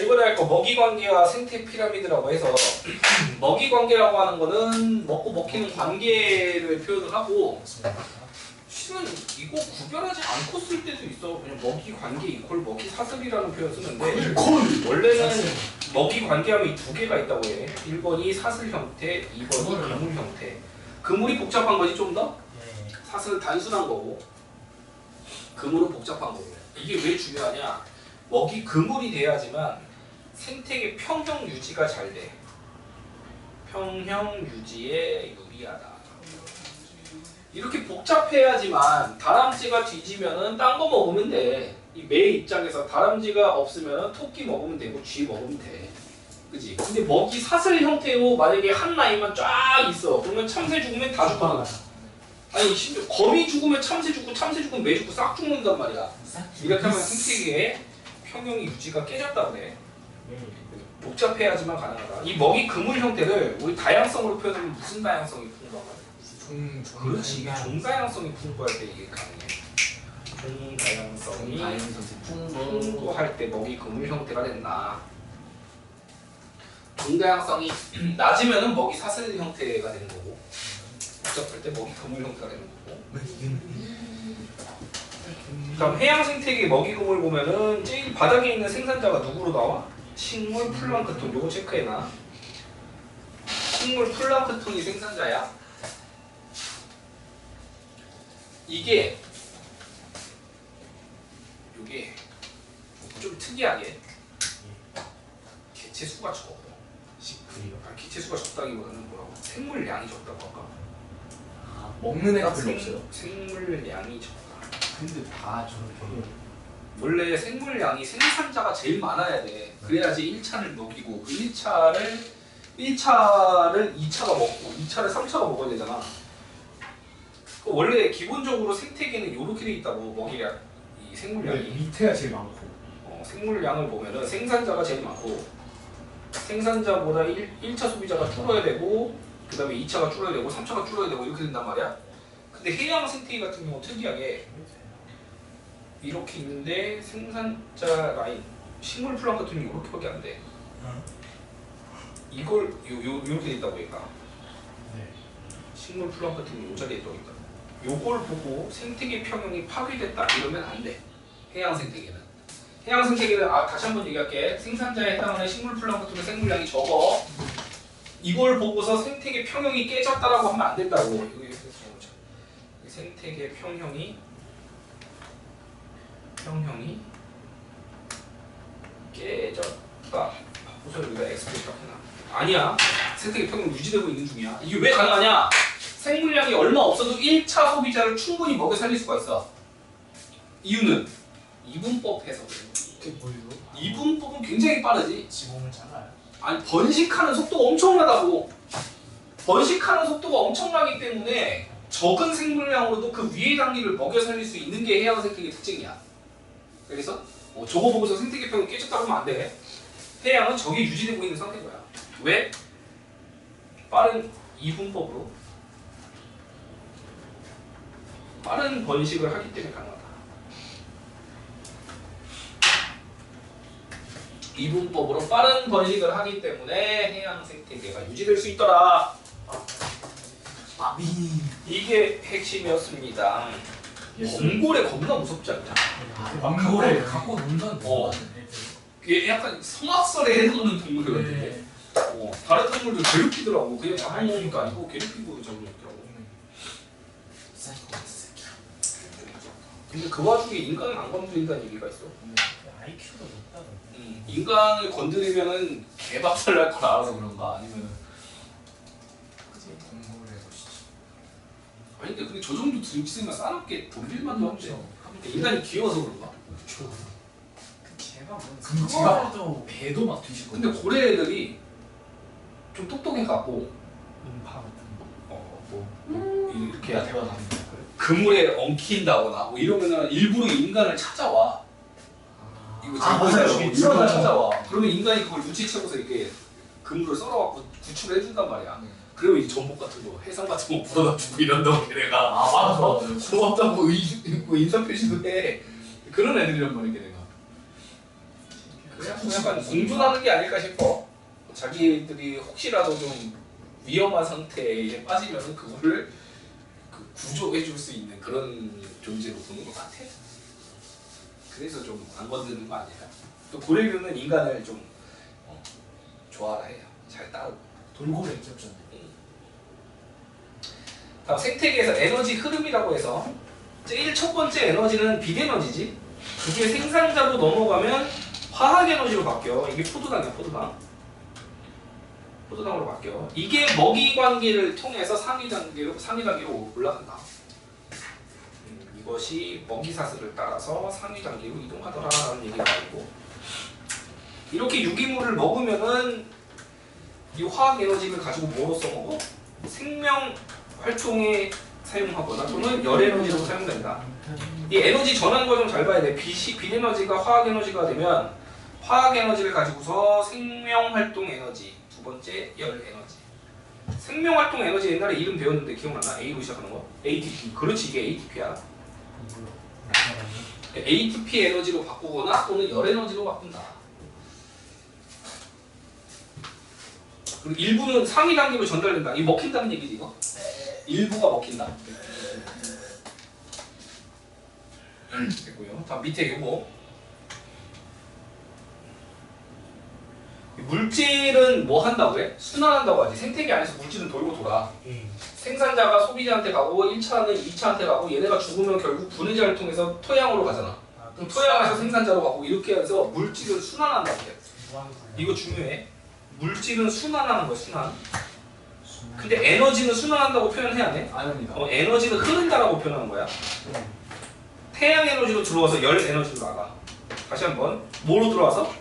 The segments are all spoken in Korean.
자, 이번에 할 거 먹이 관계와 생태 피라미드라고 해서 먹이 관계라고 하는 거는 먹고 먹히는 관계를 표현을 하고 실은 이거 구별하지 않고 쓸 때도 있어. 그냥 먹이 관계 이퀄 먹이 사슬이라는 표현 쓰는데 원래는 먹이 관계하면 이 두 개가 있다고 해. 1번이 사슬 형태, 2번이 그물 형태. 그물이 복잡한 거지 좀 더? 네. 사슬은 단순한 거고 그물은 복잡한 거고 이게 왜 중요하냐 먹이 그물이 돼야지만 생태계 평형 유지가 잘 돼. 평형 유지에 유리하다. 이렇게 복잡해야지만 다람쥐가 뒤지면은 딴 거 먹으면 돼. 이 매 입장에서 다람쥐가 없으면은 토끼 먹으면 되고 쥐 먹으면 돼. 그지? 근데 먹이 사슬 형태로 만약에 한 라인만 쫙 있어. 그러면 참새 죽으면 다 죽어. 아니 심지어 거미 죽으면 참새 죽고 참새 죽으면 매 죽고 싹 죽는단 말이야. 이렇게 하면 생태계의 평형이 유지가 깨졌다 그래. 복잡해야지만 가능하다. 이 먹이 그물 형태를 우리 다양성으로 표현하면 무슨 다양성이 풍부하다? 종 그렇지. 종다양성이 풍부할 때 이게 가능해. 종다양성이 풍부할 때 먹이 그물 형태가 된다. 종다양성이 낮으면은 먹이 사슬 형태가 되는 거고 복잡할 때 먹이 그물 형태가 되는 거고. 그럼 해양 생태계 먹이 그물 보면은 제일 바닥에 있는 생산자가 누구로 나와? 식물 플랑크톤 요거 체크해놔. 식물 플랑크톤이 생산자야. 이게 요게 좀 특이하게 개체 수가 적어. 아, 개체 수가 적다기보다는 뭐라고? 생물량이 적다고 할까? 먹는 애가 별로 생- 없어요. 생물량이 적다. 근데 다 저렇게 원래 생물량이 생산자가 제일 많아야 돼. 그래야지 1차를 먹이고 그 1차를 1차를 2차가 먹고 2차를 3차가 먹어야 되잖아. 그 원래 기본적으로 생태계는 이렇게 돼 있다고 먹이가 이 생물량이 밑에가 제일 많고 어, 생물량을 보면은 생산자가 제일 많고 생산자보다 1, 1차 소비자가 줄어야 되고 그 다음에 2차가 줄어야 되고 3차가 줄어야 되고 이렇게 된단 말이야. 근데 해양 생태계 같은 경우 특이하게 이렇게 있는데 생산자 라인 식물 플랑크톤이 이렇게밖에 안 돼. 이걸 요, 요 이렇게 돼 있다고 보니까 네. 식물 플랑크톤이 요 자리에 보니까 요걸 보고 생태계 평형이 파괴됐다 이러면 안 돼. 해양 생태계는. 해양 생태계는 아 다시 한번 얘기할게. 생산자에 해당하는 식물 플랑크톤의 생물량이 적어. 이걸 보고서 생태계 평형이 깨졌다라고 하면 안 된다고. 여기 생태계 평형이 평형이 깨졌다. 우선 여기다 엑스프레스 해놔. 아니야. 생태계 평형 유지되고 있는 중이야. 이게 왜 가능하냐? 생물량이 얼마 없어도 1차 소비자를 충분히 먹여 살릴 수가 있어. 이유는 이분법 그래. 그게 뭐예요? 이분법은 굉장히 빠르지. 지붕을 잘라요. 아니 번식하는 속도가 엄청나다고. 번식하는 속도가 엄청나기 때문에 적은 생물량으로도 그 위의 단계를 먹여 살릴 수 있는 게 해양 생태계 특징이야. 그래서 어, 저거 보고서 생태계 평이 깨졌다고 하면 안 돼. 해양은 저게 유지되고 있는 상태인 거야. 왜? 빠른 이분법으로 빠른 번식을 하기 때문에 가능하다. 이분법으로 빠른 번식을 하기 때문에 해양 생태계가 유지될 수 있더라. 아미. 이게 핵심이었습니다. 곰골에 겁나 무섭지 않냐? 왕고래 갖고 논다는 어. 그게 약간 성악설에 해당하는 동물 같은데. 네. 어, 다른 동물도 괴롭히더라고. 그냥 잡아먹으니까 아니고 괴롭히고 잡아먹더라고. 근데 그 와중에 인간을 안 건드린다는 얘기가 있어. IQ가 높다고. 음, 인간을 건드리면은 개박살 날 걸 알아서 그런가 아니면 공고래 보시죠. 아니 근데 근데 저 정도 들이쓰면 싸납게 덤빌만도 한데 인간이 귀여워서 그런가? 그쵸. 그 개가 뭐? 그거- 그거라도 배도 막 뒤집고. 근데 고래 애들이 좀 똑똑해갖고 음파 같은 거. 어뭐 이렇게 대화 나누는 거. 그물에 엉킨다거나 뭐 이러면은 일부러 인간을 찾아와 이거 아, 잘 맞아요. 들어가요. 찾아와 그러면 인간이 그걸 눈치채고서 이렇게 그물을 썰어갖고 구출을 해준단 말이야 네. 그러면 이 전복 같은 거 해상 같은 거 불어다 주고 이런다고 걔네가 아 맞아. 고맙다고 의- 뭐 인사 표시도 해 그런 애들이란 말이야 걔네가 그냥 뭐 약간 공존하는 게 아닐까 싶어. 자기들이 혹시라도 좀 위험한 상태에 빠지면 그거를 그 구조해 줄 수 있는 그런 존재로 보는 것 같아. 그래서 좀 안 건드는 거 아니야. 또 고래류는 인간을 좀 어, 좋아라 해요. 잘 따르고. 돌고래 귀엽잖아요. 다음 생태계에서 에너지 흐름이라고 해서 제일 첫 번째 에너지는 비에너지지. 그게 생산자로 넘어가면 화학 에너지로 바뀌어. 이게 포도당이야, 포도당. 포도당으로 바뀌어. 이게 먹이 관계를 통해서 상위 단계로 상위 단계로 올라간다. 음, 이것이 먹이 사슬을 따라서 상위 단계로 이동하더라라는 얘기가 있고 이렇게 유기물을 먹으면은 이 화학 에너지를 가지고 뭐로 써먹어? 생명 활동에 사용하거나 또는 열 에너지로 사용된다. 이 에너지 전환 과정 잘 봐야 돼. 빛이 빛 에너지가 화학 에너지가 되면 화학 에너지를 가지고서 생명 활동 에너지 두 번째 열 에너지. 생명 활동 에너지 옛날에 이름 배웠는데 기억나나? A로 시작하는 거? ATP. 그렇지 이게 ATP야. ATP 에너지로 바꾸거나 또는 열 에너지로 바꾼다. 그리고 일부는 상위 단계로 전달된다. 이 먹힌다는 얘기지 이거? 일부가 먹힌다. 됐고요. 다음 밑에 요거. 이 물질은 뭐 한다고 해? 순환한다고 하지. 생태계 안에서 물질은 돌고 돌아. 생산자가 소비자한테 가고 1차는 2차한테 가고 얘네가 죽으면 결국 분해자를 통해서 토양으로 가잖아. 그럼 토양에서 생산자로 가고 이렇게 해서 물질을 순환한다고 해. 이거 중요해. 물질은 순환하는 거야, 순환. 근데 에너지는 순환한다고 표현해야 돼? 안 합니다. 어, 에너지는 흐른다라고 표현하는 거야. 태양 에너지로 들어와서 열 에너지로 나가. 다시 한번. 뭐로 들어와서?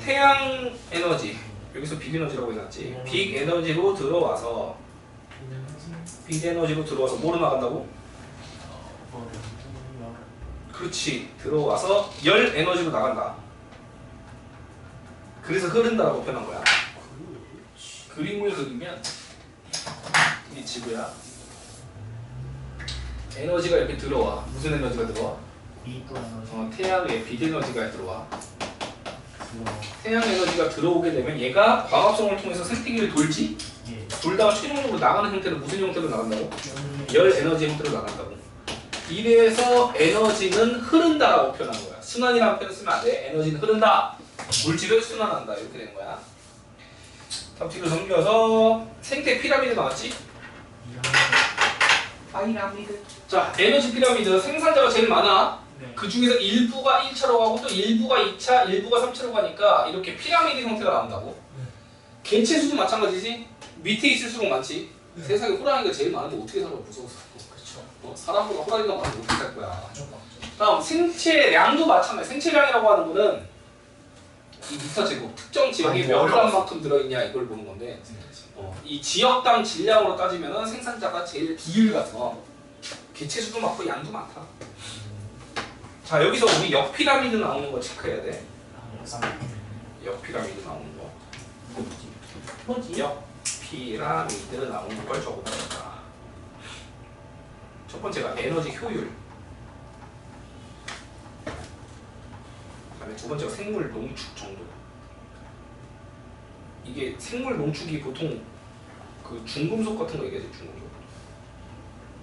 태양 에너지. 여기서 빅 에너지라고 해놨지. 빅 에너지로 들어와서 빅 에너지로 들어와서 뭐로 나간다고? 그렇지. 들어와서 열 에너지로 나간다. 그래서 흐른다라고 표현한 거야. 그림을 그리면 이 지구야. 에너지가 이렇게 들어와. 무슨 에너지가 들어와? 어, 태양의 빛 에너지가 들어와. 태양 에너지가 들어오게 되면 얘가 광합성을 통해서 생태계를 돌지. 돌다가 최종적으로 나가는 형태는 무슨 형태로 나간다고? 열 에너지 형태로 나간다고. 이래서 에너지는 흐른다라고 표현하는 거야. 순환이라는 표현 쓰면 안 돼. 에너지는 흐른다. 물질을 순환한다. 이렇게 되는 거야. 뒤로 넘겨서 생태 피라미드 나왔지? 피라미드. 자, 에너지 피라미드 생산자가 제일 많아. 그 중에서 일부가 1차로 가고 또 일부가 2차, 일부가 3차로 가니까 이렇게 피라미드 형태가 나온다고. 개체 수도 마찬가지지. 밑에 있을수록 많지. 세상에 호랑이가 제일 많은데 어떻게 살아 무서워서. 어? 사람보다 호랑이가 많으면 어떻게 살 거야. 다음 생체량도 마찬가지. 생체량이라고 하는 거는 이 미터 제곱 특정 지역에 아니, 몇 어려워. g만큼 들어있냐 이걸 보는 건데 어, 이 지역당 질량으로 따지면 생산자가 제일 비율 같은 거 개체 수도 많고 양도 많다. 자 여기서 우리 역 피라미드 나오는 거 체크해야 돼. 역 피라미드 나오는 거. 역 피라미드 나오는 걸 적어봅니다. 첫 번째가 에너지 효율. 그다음에 두 번째가 생물 농축 정도. 이게 생물 농축이 보통 그 중금속 같은 거 얘기하지 중금속.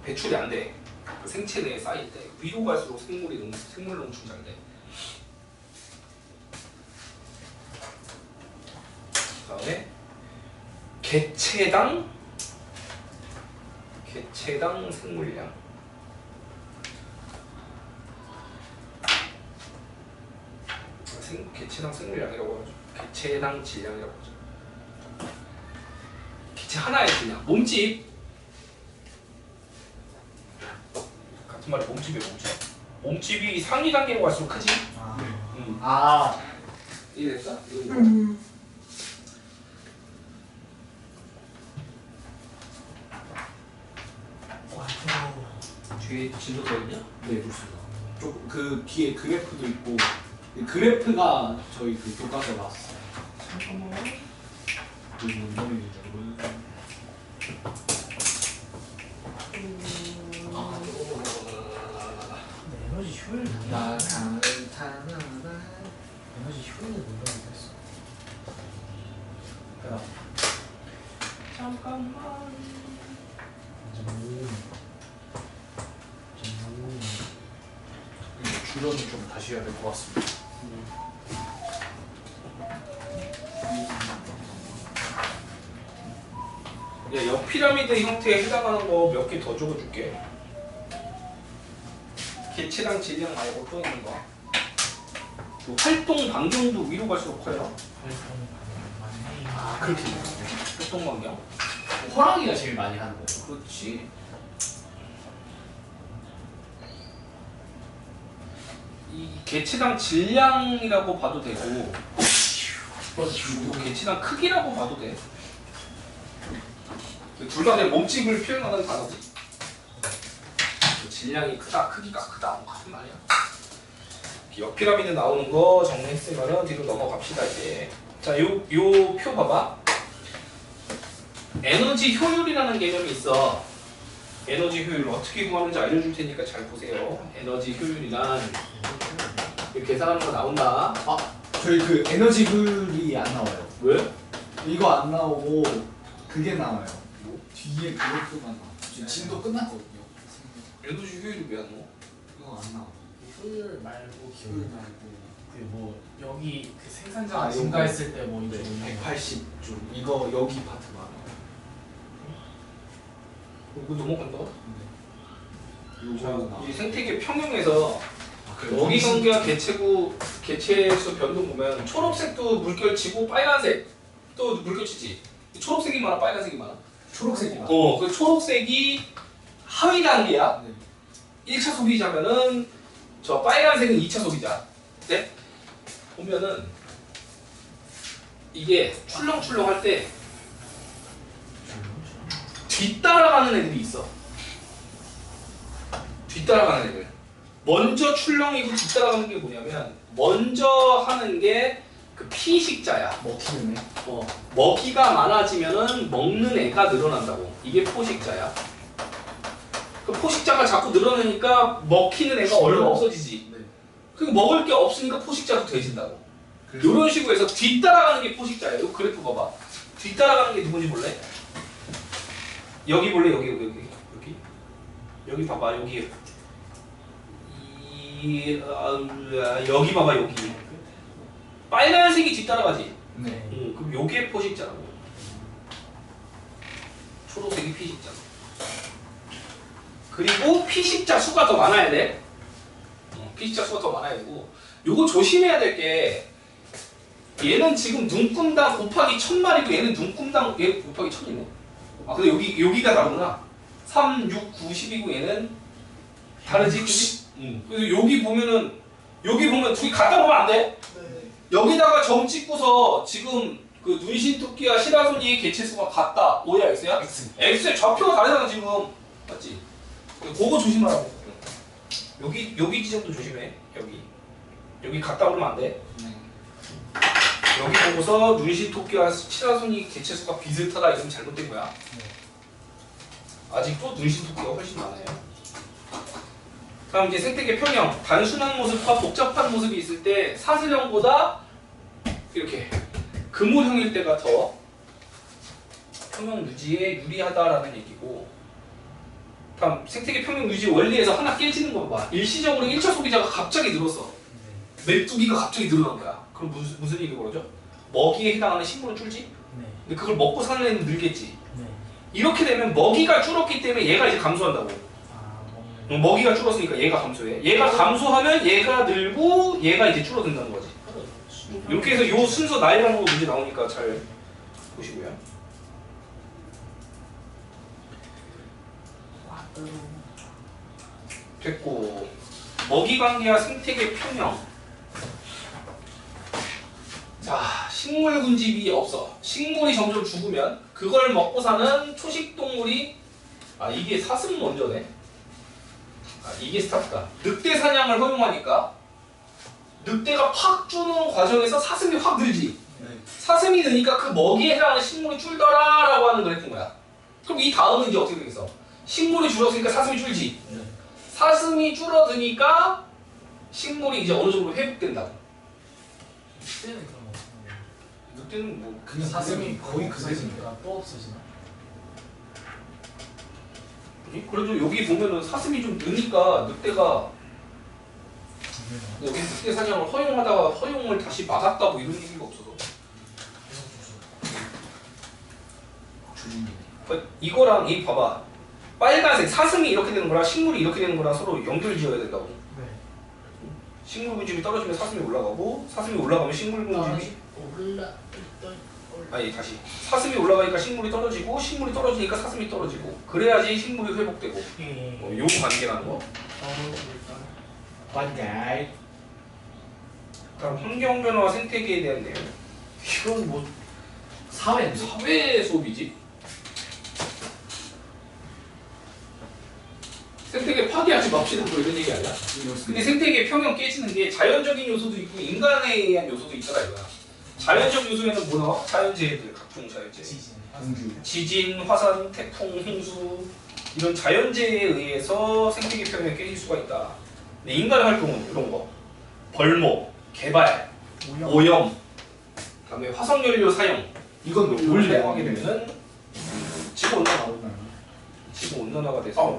배출이 안 돼. 그 생체 내에 쌓일 때 위로 갈수록 생물이 농, 생물 농축이 잘 돼. 그다음에 개체당 개체당 생물량. 생, 개체당 생물량이라고 하죠. 개체당 질량이라고 하죠. 개체 하나의 질량. 몸집. 같은 말이 몸집이에요, 몸집. 몸집이 상위 단계로 갈수록 크지? 음. 아, 이해됐어? 이거 뭐. 뒤에 진도 써 있냐? 네, 그렇습니다. 좀그 뒤에 그래프도 있고 이 그래프가 저희 그 교과서에 나왔어요. 에너지 효율 나 에너지 효율을 몰라야 됐어. 그러니까 잠깐만. 줄여는 좀 다시 해야 될 것 같습니다. 야, 옆 피라미드 형태에 해당하는 거 몇 개 더 적어줄게. 개체랑 질량 말고 또 있는 거. 그 활동 반경도 위로 갈수록 커요. 아 그렇게. 활동 반경. 호랑이가 제일 많이 하는 거예요. 그렇지. 이 개체당 질량이라고 봐도 되고, 그리고 개체당 크기라고 봐도 돼. 둘다내 몸집을 표현하는 단어지. 그 질량이 크다, 크기가 크다, 뭐 같은 말이야. 옆 피라미드 나오는 거 정리했으면은 뒤로 넘어갑시다 이제. 자, 요 요 표 봐봐. 에너지 효율이라는 개념이 있어. 에너지 효율 어떻게 구하는지 알려줄 테니까 잘 보세요. 에너지 효율이란 이렇게 계산하는 거 나온다. 아 저희 그 에너지 효율이 안 나와요. 왜? 이거 안 나오고 그게 나와요. 뒤에 그것도만 나와. 지금 진도 끝났거든요. 에너지 효율이 왜 안 나와? 이거 안 나와. 효율 말고 효율 말고 그뭐 여기 그 생산자가 아, 증가했을 때 뭐 이거 네, 있는 거. 180 좀. 이거 여기 파트 만. 이거 넘어간다. 요거. 이 생태계 평형에서 아? 먹이 관계와 개체구 개체수 변동 보면 초록색도 물결치고 빨간색도 물결치지. 초록색이 많아, 빨간색이 많아. 초록색이다. 어, 그 초록색이 하위 단계야. 네. 1차 소비자면은 저 빨간색은 2차 소비자. 네? 보면은 이게 출렁출렁 할 때 뒤따라가는 애들이 있어. 뒤따라가는 애들. 먼저 출렁이고 뒤따라가는 게 뭐냐면 먼저 하는 게 그 피식자야. 먹히는 애. 어, 먹이가 많아지면은 먹는 애가 늘어난다고. 이게 포식자야. 그 포식자가 자꾸 늘어나니까 먹히는 애가 얼른 없어지지. 네. 그 먹을 게 없으니까 포식자도 돼진다고. 그래서 이런 식으로 해서 뒤따라가는 게 포식자예요. 이 그래프 봐봐. 뒤따라가는 게 누군지 볼래? 여기 볼래? 여기 여기 여기 여기 여기 봐봐 여기 이 아, 여기 봐봐 여기 빨간색이 뒤따라가지. 네. 응, 그럼 요게 포식자라고. 초록색이 피식자. 그리고 피식자 수가 더 많아야 돼. 어, 피식자 수가 더 많아야 되고. 요거 조심해야 될 게 얘는 지금 눈금당 곱하기 천 마리고 얘는 눈금당 얘 곱하기 천이네. 아 근데 여기 여기가 다르구나. 3, 6, 9, 10이고 얘는 다르지, 그지? 응. 그래서 여기 보면은 여기 보면 둘이 갖다 보면 안 돼. 여기다가 점 찍고서 지금 그 눈신 토끼와 시라소니의 개체수가 같다. O야 X야? X. X의 좌표가 다르잖아 지금. 맞지? 그거 조심하라고. 여기 여기 지점도 조심해. 여기 여기 갔다 오면 안 돼. 네. 여기 보고서 눈신 토끼와 시라소니 개체수가 비슷하다 이러면 잘못된 거야. 아직도 눈신 토끼가 훨씬 많아요. 다음 이제 생태계 평형 단순한 모습과 복잡한 모습이 있을 때 사슬형보다 이렇게 그물형일 때가 더 평형 유지에 유리하다라는 얘기고 다음 생태계 평형 유지 원리에서 하나 깨지는 거 봐. 일시적으로 1차 소비자가 갑자기 늘었어. 메뚜기가 갑자기 늘어난 거야. 그럼 무슨 무슨 일이 벌어져? 먹이에 해당하는 식물은 줄지? 네. 근데 그걸 먹고 사는 애는 늘겠지. 네. 이렇게 되면 먹이가 줄었기 때문에 얘가 이제 감소한다고. 먹이가 줄었으니까 얘가 감소해. 얘가 감소하면 얘가 늘고 얘가 이제 줄어든다는 거지. 이렇게 해서 요 순서 나열하는 거 문제 나오니까 잘 보시고요. 됐고 먹이 관계와 생태계 평형. 자, 식물 군집이 없어. 식물이 점점 죽으면 그걸 먹고 사는 초식 동물이 아 이게 사슴 먼저네. 아 이게 스타트다. 늑대 사냥을 허용하니까 늑대가 팍 주는 과정에서 사슴이 확 늘지. 네. 사슴이 느니까 그 먹이에 해당하는 식물이 줄더라라고 하는 그래프인 거야. 그럼 이 다음은 이제 어떻게 되겠어? 식물이 줄었으니까 사슴이 줄지. 네. 사슴이 줄어드니까 식물이 이제 어느 정도 회복된다고. 그때는 그런 거. 늑대는 뭐 그냥 사슴이 거의 그 없어지니까 또 없어지나? 그래도 여기 보면은 사슴이 좀 느니까 늑대가 여기 늑대 사냥을 허용하다가 허용을 다시 막았다 뭐 이런 얘기가 없어서. 어, 이거랑 이 봐봐 빨간색 사슴이 이렇게 되는 거랑 식물이 이렇게 되는 거랑 서로 연결 지어야 된다고 네. 식물 분집이 떨어지면 사슴이 올라가고 사슴이 올라가면 식물 분집이 올라 올라. 아니 다시 사슴이 올라가니까 식물이 떨어지고 식물이 떨어지니까 사슴이 떨어지고 그래야지 식물이 회복되고 예. 어, 요 관계라는 거 반대. 다음 환경 변화와 생태계에 대한 내용 이건 뭐 사회인데. 사회 수업이지 생태계 파괴하지 맙시다 뭐 이런 얘기 아니야? 근데 생태계 평형 깨지는 게 자연적인 요소도 있고 인간에 의한 요소도 있더라 이거야 자연적 요소에는 뭐 나와? 자연재해들 각종 자연재해 지진. 지진, 화산, 태풍, 홍수 이런 자연재해에 의해서 생태계 평형이 깨질 수가 있다. 근데 인간의 활동은 이런 거 벌목, 개발, 오염. 오염, 그다음에 화석연료 사용 이건 이걸 원래 사용하게 되면은 지구 온난화, 지구 온난화가 돼서 어.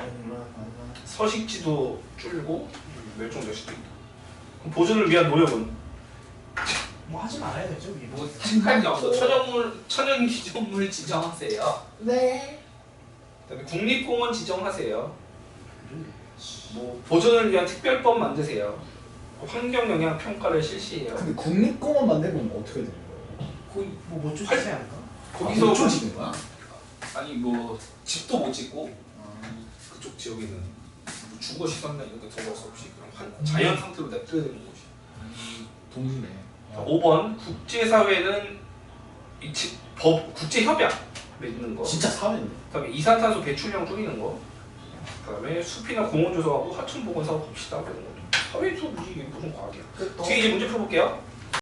서식지도 줄고 멸종될 수도 있다. 보존을 위한 노력은 뭐 하지 말아야 되죠. 이게. 뭐 할게 없어. 천연물 천연 기존물 지정하세요. 네. 그다음에 국립공원 지정하세요. 뭐 보존을 위한 특별법 만드세요. 환경 영향 평가를 실시해요. 근데 국립공원 만들면 어떻게 되는 거예요? 거의 뭐못 쫓지 않을까? 거기서 아, 못 짓는 거야? 아니 뭐 집도 못 짓고 그쪽 지역에는 뭐 주거 시설이나 이런 거 들어갈 수 없이 그냥 한, 자연 상태로 냅둬야 되는 거지. 동시네. 자, 5번 국제사회는 이 지- 법 국제협약 맺는 거. 진짜 사회네. 그다음에 이산탄소 배출량 줄이는 거. 그다음에 숲이나 공원 조성하고 하천 보건 사업 합시다 이런 거. 사회 수업이지 이게 무슨 과학이야. 그 뒤에 이제 문제 풀어볼게요.